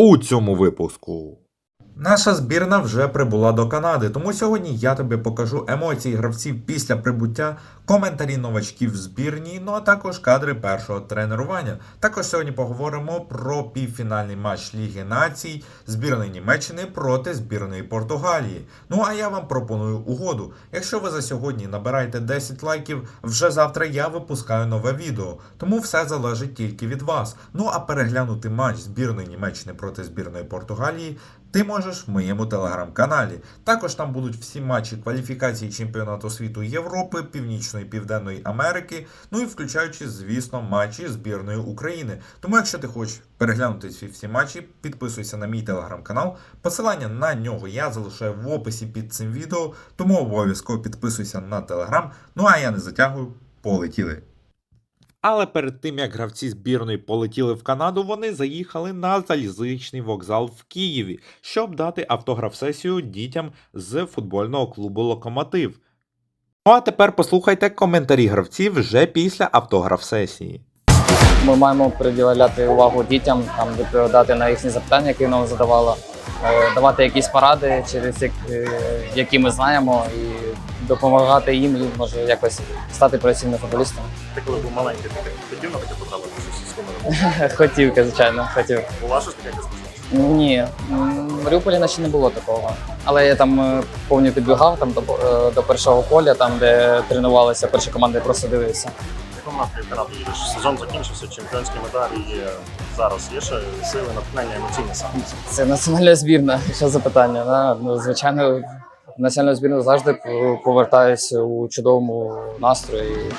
у цьому випуску. Наша збірна вже прибула до Канади, тому сьогодні я тобі покажу емоції гравців після прибуття, коментарі новачків в збірній, ну а також кадри першого тренування. Також сьогодні поговоримо про півфінальний матч Ліги Націй збірної Німеччини проти збірної Португалії. Ну а я вам пропоную угоду. Якщо ви за сьогодні набираєте 10 лайків, вже завтра я випускаю нове відео. Тому все залежить тільки від вас. Ну а переглянути матч збірної Німеччини проти збірної Португалії ти можеш в моєму телеграм-каналі. Також там будуть всі матчі кваліфікації чемпіонату світу Європи, Північної і Південної Америки, ну і включаючи, звісно, матчі збірної України. Тому, якщо ти хочеш переглянути ці всі матчі, підписуйся на мій телеграм-канал. Посилання на нього я залишаю в описі під цим відео, тому обов'язково підписуйся на телеграм. Ну а я не затягую, полетіли. Але перед тим як гравці збірної полетіли в Канаду, вони заїхали на залізничний вокзал в Києві, щоб дати автограф-сесію дітям з футбольного клубу Локомотив. Ну а тепер послухайте коментарі гравців вже після автограф-сесії. Ми маємо приділяти увагу дітям, там відповідати на їхні запитання, які нам задавала, е, давати якісь поради, через е, які ми знаємо, і допомагати їм, і може якось стати професійним футболістом. Ти коли був маленький, ти хотів на таке потрапити щось? Хотів, звичайно, хотів. Була щось таке якась можливість? Ні, в Маріуполі наче не було такого. Але я там е, повністю підбігав там до, е, до першого поля, там де тренувалися перші команди, просто дивився. Сезон закінчився, чемпіонські медалі є зараз. Є ще сили, натхнення, емоційне саме. Це національна збірна. Що запитання? Да? Ну, звичайно, в національну збірну завжди п- повертаюся у чудовому настрої і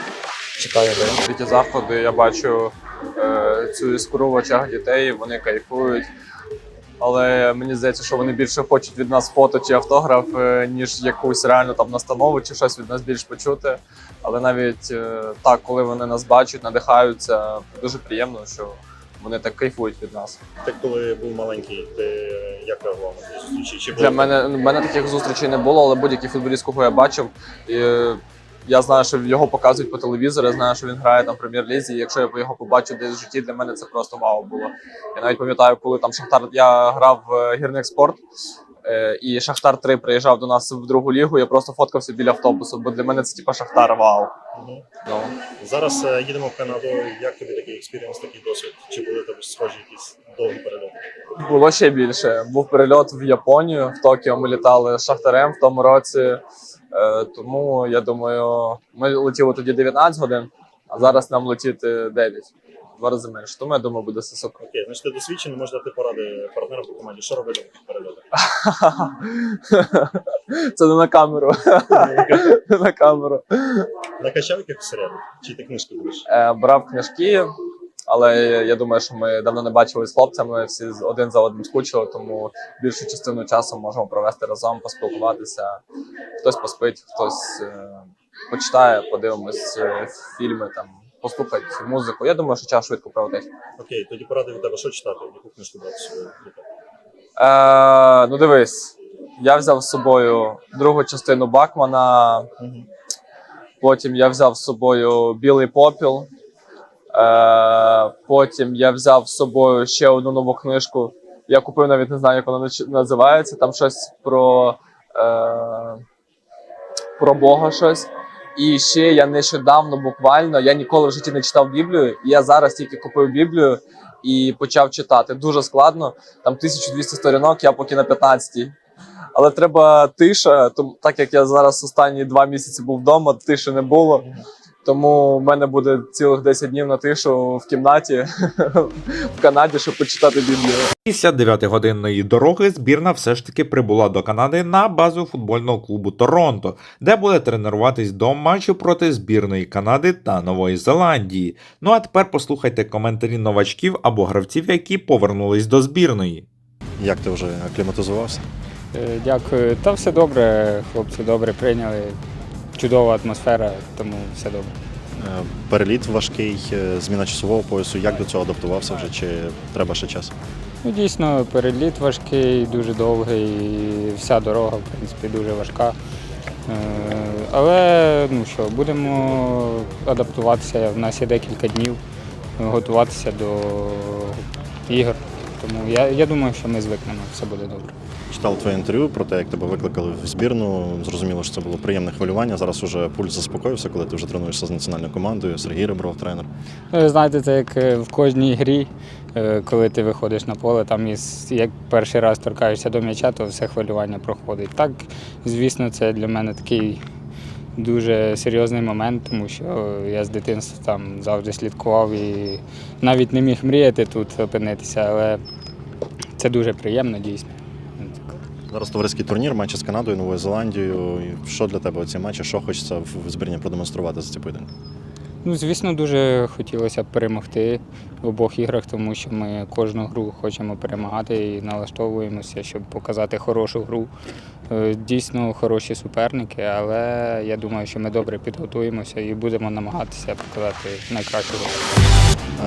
чекаю. Ті заходи я бачу е, цю іскру в очах дітей, вони кайфують. Але мені здається, що вони більше хочуть від нас фото чи автограф, е, ніж якусь реальну там настанову чи щось від нас більш почути. Але навіть е, так, коли вони нас бачать, надихаються, дуже приємно, що вони так кайфують від нас. Ти коли був маленький, ти як ці зустрічі? Чи Для мене в мене таких зустрічей не було, але будь-який футболіст, кого я бачив, і, е, я знаю, що його показують по телевізору, я знаю, що він грає там в прем'єр-лізі. І якщо я його побачу десь в житті, для мене це просто вау було. Я навіть пам'ятаю, коли там Шахтар я грав в гірник спорт. е, І Шахтар 3 приїжджав до нас в другу лігу. Я просто фоткався біля автобусу, бо для мене це типа Шахтар вау. Ну Зараз е, їдемо в Канаду. Як тобі такий експірієнс, такий досвід? Чи були тебе схожі якісь довгі перельоти? Було ще більше. Був перельот в Японію, в Токіо. Ми літали з Шахтарем в тому році. Е, Тому я думаю, ми летіли тоді 19 годин, а зараз нам летіти 9. Два рази менше. Тому я думаю, буде все супер. Окей, значить ти досвідчений, можеш дати поради партнерам по команді. Що робити в перельотах? Це не на камеру. на камеру. Накачав якихось серіалів? Чи ти книжку будеш? Е, Брав книжки, але я думаю, що ми давно не бачилися з хлопцями, всі один за одним скучили, тому більшу частину часу можемо провести разом, поспілкуватися. Хтось поспить, хтось е, почитає, подивимось е, фільми, там, послухать музику. Я думаю, що час швидко пролетить. Окей, тоді поради від тебе, що читати, яку книжку брати з собою? Е, ну дивись, я взяв з собою другу частину Бакмана, потім я взяв з собою Білий попіл. Е, потім я взяв з собою ще одну нову книжку. Я купив навіть не знаю, як вона називається. Там щось про, е, про Бога щось. І ще я нещодавно буквально я ніколи в житті не читав Біблію. Я зараз тільки купив Біблію і почав читати. Дуже складно. Там 1200 сторінок, я поки на 15. Але треба тиша, тому так як я зараз останні два місяці був вдома, тиші не було. Тому в мене буде цілих 10 днів на тишу в кімнаті в Канаді, щоб почитати Біблію. Після 9-годинної дороги збірна все ж таки прибула до Канади на базу футбольного клубу Торонто, де буде тренуватись до матчу проти збірної Канади та Нової Зеландії. Ну а тепер послухайте коментарі новачків або гравців, які повернулись до збірної. Як ти вже акліматизувався? Е, Дякую. Та все добре, хлопці добре прийняли. Чудова атмосфера, тому все добре. Е, Переліт важкий, е, зміна часового поясу. Як до цього адаптувався вже, чи треба ще час? Ну, дійсно, переліт важкий, дуже довгий, і вся дорога, в принципі, дуже важка. Е, Але ну що, будемо адаптуватися. У нас є декілька днів готуватися до ігор. Тому я, я думаю, що ми звикнемо, все буде добре. Читав твоє інтерв'ю про те, як тебе викликали в збірну. Зрозуміло, що це було приємне хвилювання. Зараз уже пульс заспокоївся, коли ти вже тренуєшся з національною командою. Сергій Ребров, тренер. Ну, ви знаєте, це як е, в кожній грі, е, коли ти виходиш на поле, там із, як перший раз торкаєшся до м'яча, то все хвилювання проходить. Так, звісно, це для мене такий дуже серйозний момент, тому що я з дитинства там завжди слідкував і навіть не міг мріяти тут опинитися, але це дуже приємно дійсно. Зараз товариський турнір, матчі з Канадою, Новою Зеландією. Що для тебе ці матчі? Що хочеться в збірні продемонструвати за ці поєдинки? Ну, звісно, дуже хотілося б перемогти в обох іграх, тому що ми кожну гру хочемо перемагати і налаштовуємося, щоб показати хорошу гру. Е, Дійсно хороші суперники, але я думаю, що ми добре підготуємося і будемо намагатися показати найкращу гру.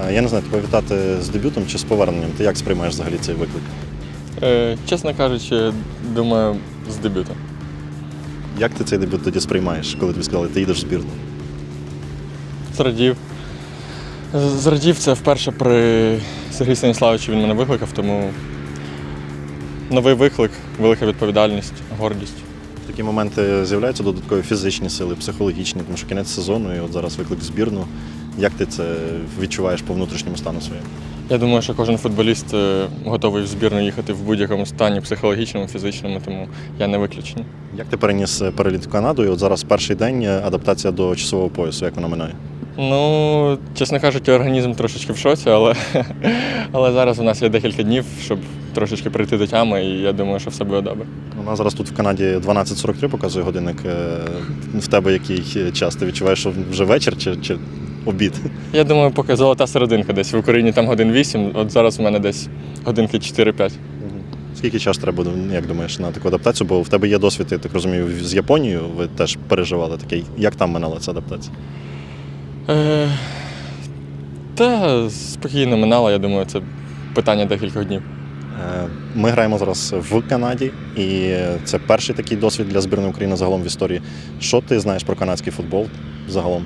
Е, Я не знаю, тебе вітати з дебютом чи з поверненням. Ти як сприймаєш взагалі цей виклик? Е, чесно кажучи, думаю, з дебюту. Як ти цей дебют тоді сприймаєш, коли тобі сказали, ти їдеш в збірну? Зрадів. Зрадів це вперше при Сергію Станіславовичу він мене викликав, тому новий виклик, велика відповідальність, гордість. В такі моменти з'являються додаткові фізичні сили, психологічні, тому що кінець сезону, і от зараз виклик в збірну. Як ти це відчуваєш по внутрішньому стану своєму? Я думаю, що кожен футболіст е, готовий в збірну їхати в будь-якому стані, психологічному, фізичному, тому я не виключення. Як ти переніс е, переліт в Канаду? І от зараз перший день е, адаптація до часового поясу, як вона минає? Ну, чесно кажучи, організм трошечки в шоці, але, але зараз у нас є декілька днів, щоб трошечки прийти до тями, і я думаю, що все буде добре. У нас зараз тут в Канаді 12.43 показує годинник. Е, В тебе який час? Ти відчуваєш, що вже вечір чи, чи обід? Я думаю, поки золота серединка десь в Україні там годин 8, от зараз у мене десь годинки 4-5. Скільки часу треба, ну, як думаєш, на таку адаптацію? Бо в тебе є досвід, я так розумію, з Японією. Ви теж переживали таке. Як там минала ця адаптація? Е, та спокійно минало, я думаю, це питання декількох днів. Е, Ми граємо зараз в Канаді, і це перший такий досвід для збірної України загалом в історії. Що ти знаєш про канадський футбол загалом?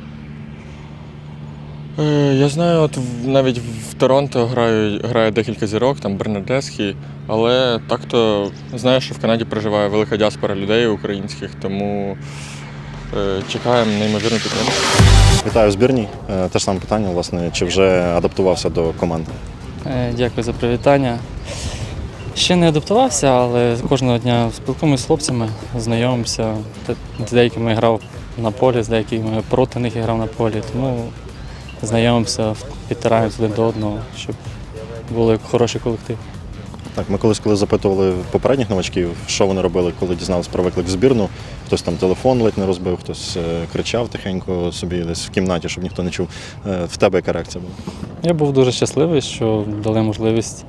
Е, я знаю, от навіть в Торонто грає, грає декілька зірок, там Бернардесхі, але так-то знаю, що в Канаді проживає велика діаспора людей українських, тому е, чекаємо неймовірну підтримку. Вітаю в збірній. Е, Те ж саме питання, власне, чи вже адаптувався до команди? Е, Дякую за привітання. Ще не адаптувався, але кожного дня спілкуємося з хлопцями, знайомимося. З деякими грав на полі, з деякими проти них грав на полі. Тому знайомимося, підтираємося один до одного, щоб були хороший колектив. Так, ми колись, коли запитували попередніх новачків, що вони робили, коли дізналися про виклик в збірну, хтось там телефон ледь не розбив, хтось е, кричав тихенько собі десь в кімнаті, щоб ніхто не чув. Е, В тебе яка реакція була? Я був дуже щасливий, що дали можливість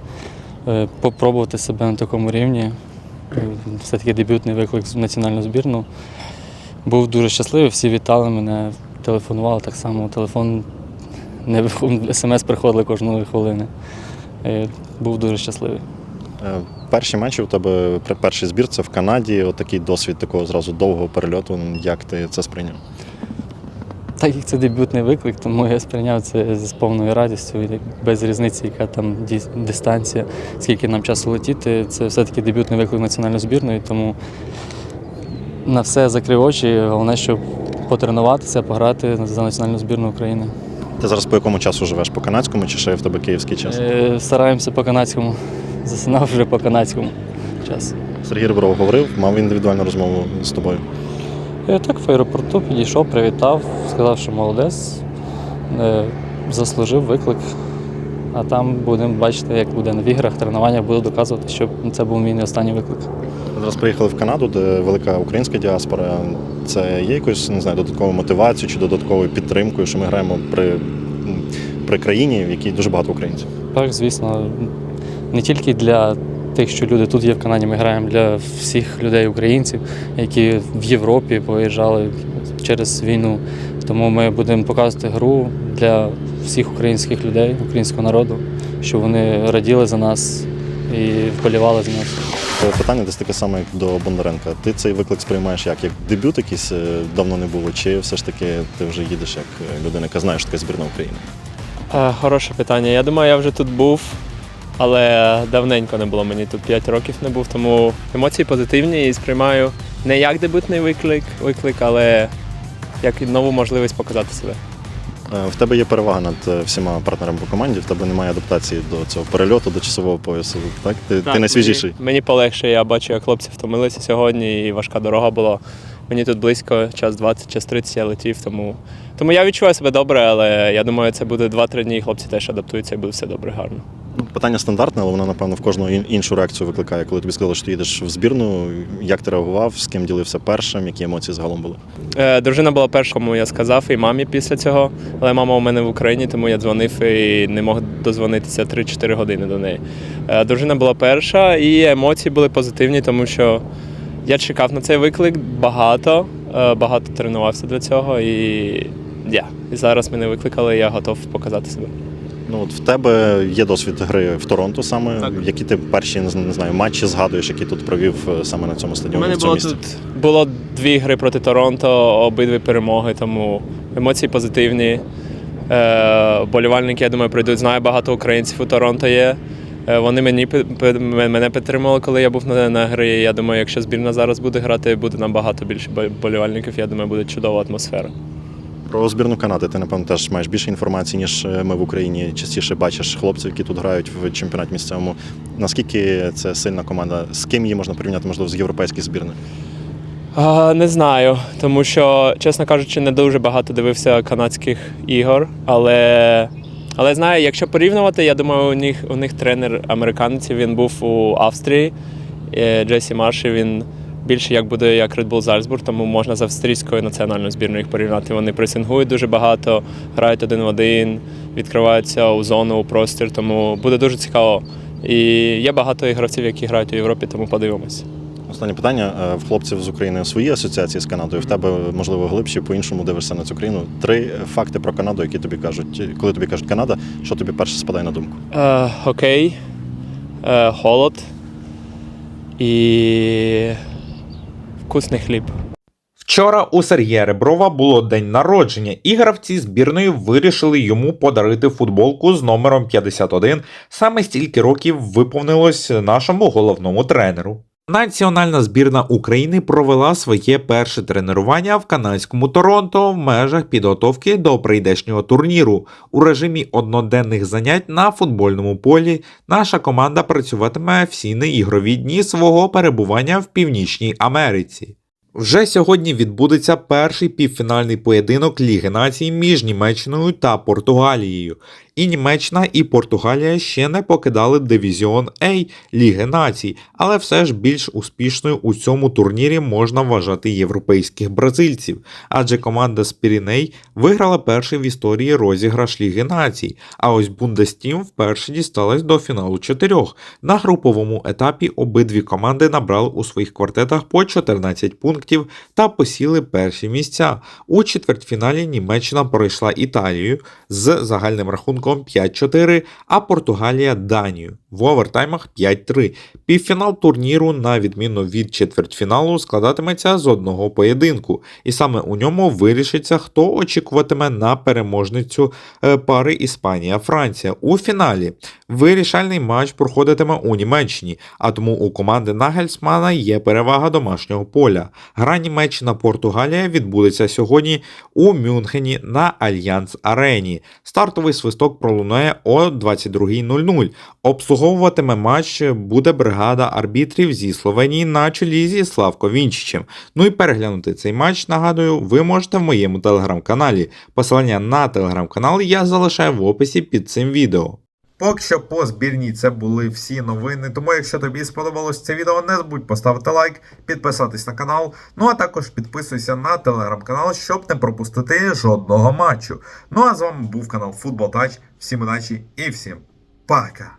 е, попробувати себе на такому рівні. Все-таки дебютний виклик в національну збірну. Був дуже щасливий, всі вітали мене, телефонували так само. Телефон не смс приходили кожної хвилини. Був дуже щасливий. Е, Перші матчі у тебе перший збір це в Канаді. Отакий досвід такого зразу довгого перельоту. Як ти це сприйняв? Так як це дебютний виклик, тому я сприйняв це з повною радістю, без різниці, яка там дистанція, скільки нам часу летіти. Це все-таки дебютний виклик національної збірної, тому на все закрив очі. Головне, щоб потренуватися, пограти за національну збірну України. Ти зараз по якому часу живеш? По канадському чи ще в тебе київський час? Е, Стараємося по канадському. Засинав вже по канадському часу. Сергій Ребров говорив, мав індивідуальну розмову з тобою. Я так в аеропорту підійшов, привітав, сказав, що молодець, е, заслужив виклик. А там будемо бачити, як буде в іграх, тренуваннях, буду доказувати, що це був мій не останній виклик. Зараз приїхали в Канаду, де велика українська діаспора. Це є якоюсь не знаю, додатковою мотивацією чи додатковою підтримкою, що ми граємо при, при країні, в якій дуже багато українців. Так, звісно, не тільки для тих, що люди тут є в Канаді, ми граємо для всіх людей, українців, які в Європі поїжджали через війну. Тому ми будемо показувати гру для всіх українських людей, українського народу, щоб вони раділи за нас і вболівали за нас. Це Питання десь таке саме, як до Бондаренка. Ти цей виклик сприймаєш як? Як дебют якийсь е, давно не було, чи все ж таки ти вже їдеш як е, людина, яка знає, що таке збірна України? Е, Хороше питання. Я думаю, я вже тут був але давненько не було. Мені тут 5 років не був, тому емоції позитивні і сприймаю не як дебютний виклик, виклик, але як нову можливість показати себе. Е, В тебе є перевага над е, всіма партнерами по команді, в тебе немає адаптації до цього перельоту, до часового поясу. Так? Ти, ти найсвіжіший. Мені, мені полегше, я бачу, як хлопці втомилися сьогодні, і важка дорога була. Мені тут близько, час 20, час 30 я летів, тому, тому я відчуваю себе добре, але я думаю, це буде 2-3 дні, і хлопці теж адаптуються і буде все добре, гарно. Питання стандартне, але воно, напевно, в кожного іншу реакцію викликає. Коли тобі сказали, що ти їдеш в збірну, як ти реагував, з ким ділився першим, які емоції загалом були? Е, Дружина була перша, кому я сказав, і мамі після цього. Але мама у мене в Україні, тому я дзвонив і не мог дозвонитися 3-4 години до неї. Е, Дружина була перша, і емоції були позитивні, тому що я чекав на цей виклик багато, е, багато тренувався для цього. І, yeah. і зараз мене викликали, і я готов показати себе. Ну, от в тебе є досвід гри в Торонто саме. Так. Які ти перші не знаю, матчі згадуєш, які тут провів е, саме на цьому У стадіоні? мене в цьому було місці? тут було дві гри проти Торонто, обидві перемоги, тому емоції позитивні. Е, болівальники, я думаю, прийдуть. Знаю, багато українців у Торонто є. Е, вони мені мене підтримали, коли я був на, на грі. Я думаю, якщо збірна зараз буде грати, буде набагато більше болівальників. Я думаю, буде чудова атмосфера. Про збірну Канади ти, напевно, теж маєш більше інформації, ніж е, ми в Україні. Частіше бачиш хлопців, які тут грають в чемпіонаті місцевому. Наскільки це сильна команда? З ким її можна порівняти, можливо, з європейських збірних? Не знаю, тому що, чесно кажучи, не дуже багато дивився канадських ігор, але. Але знаю, якщо порівнювати, я думаю, у них у них тренер американець, він був у Австрії. е, Джесі Марші, він більше як буде як Red Bull Salzburg, тому можна з австрійською національною збірною їх порівняти. Вони пресингують дуже багато, грають один в один, відкриваються у зону, у простір, тому буде дуже цікаво. І є багато гравців, які грають у Європі, тому подивимось. Останнє питання. Е, В хлопців з України свої асоціації з Канадою. В тебе, можливо, глибші, по-іншому дивишся на цю країну. Три факти про Канаду, які тобі кажуть, коли тобі кажуть Канада, що тобі перше спадає на думку? Е, окей. Е, холод. І вкусний хліб. Вчора у Сергія Реброва було день народження, і гравці збірної вирішили йому подарити футболку з номером 51. Саме стільки років виповнилось нашому головному тренеру. Національна збірна України провела своє перше тренування в канадському Торонто в межах підготовки до прийдешнього турніру. У режимі одноденних занять на футбольному полі наша команда працюватиме всі неігрові дні свого перебування в Північній Америці. Вже сьогодні відбудеться перший півфінальний поєдинок Ліги націй між Німеччиною та Португалією. І Німеччина, і Португалія ще не покидали дивізіон А Ліги націй, але все ж більш успішною у цьому турнірі можна вважати європейських бразильців, адже команда з Піріней виграла перший в історії розіграш Ліги націй. А ось Бундестім вперше дісталась до фіналу чотирьох. На груповому етапі обидві команди набрали у своїх квартетах по 14 пунктів та посіли перші місця. У четвертьфіналі Німеччина пройшла Італію з загальним рахунком 5-4, а Португалія Данію в овертаймах 5-3. Півфінал турніру, на відміну від четвертьфіналу, складатиметься з одного поєдинку, і саме у ньому вирішиться, хто очікуватиме на переможницю е, пари Іспанія-Франція у фіналі. Вирішальний матч проходитиме у Німеччині, а тому у команди Нагельсмана є перевага домашнього поля. Гра Німеччина-Португалія відбудеться сьогодні у Мюнхені на Альянс Арені. Стартовий свисток пролунає о 22.00. Обслуговуватиме матч буде бригада арбітрів зі Словенії на чолі зі Славко Вінчичем. Ну і переглянути цей матч, нагадую, ви можете в моєму телеграм-каналі. Посилання на телеграм-канал я залишаю в описі під цим відео. Поки що по збірній це були всі новини. Тому, якщо тобі сподобалось це відео, не забудь поставити лайк, підписатись на канал. Ну а також підписуйся на телеграм-канал, щоб не пропустити жодного матчу. Ну а з вами був канал Футбол Тач. Всім удачі і всім пока!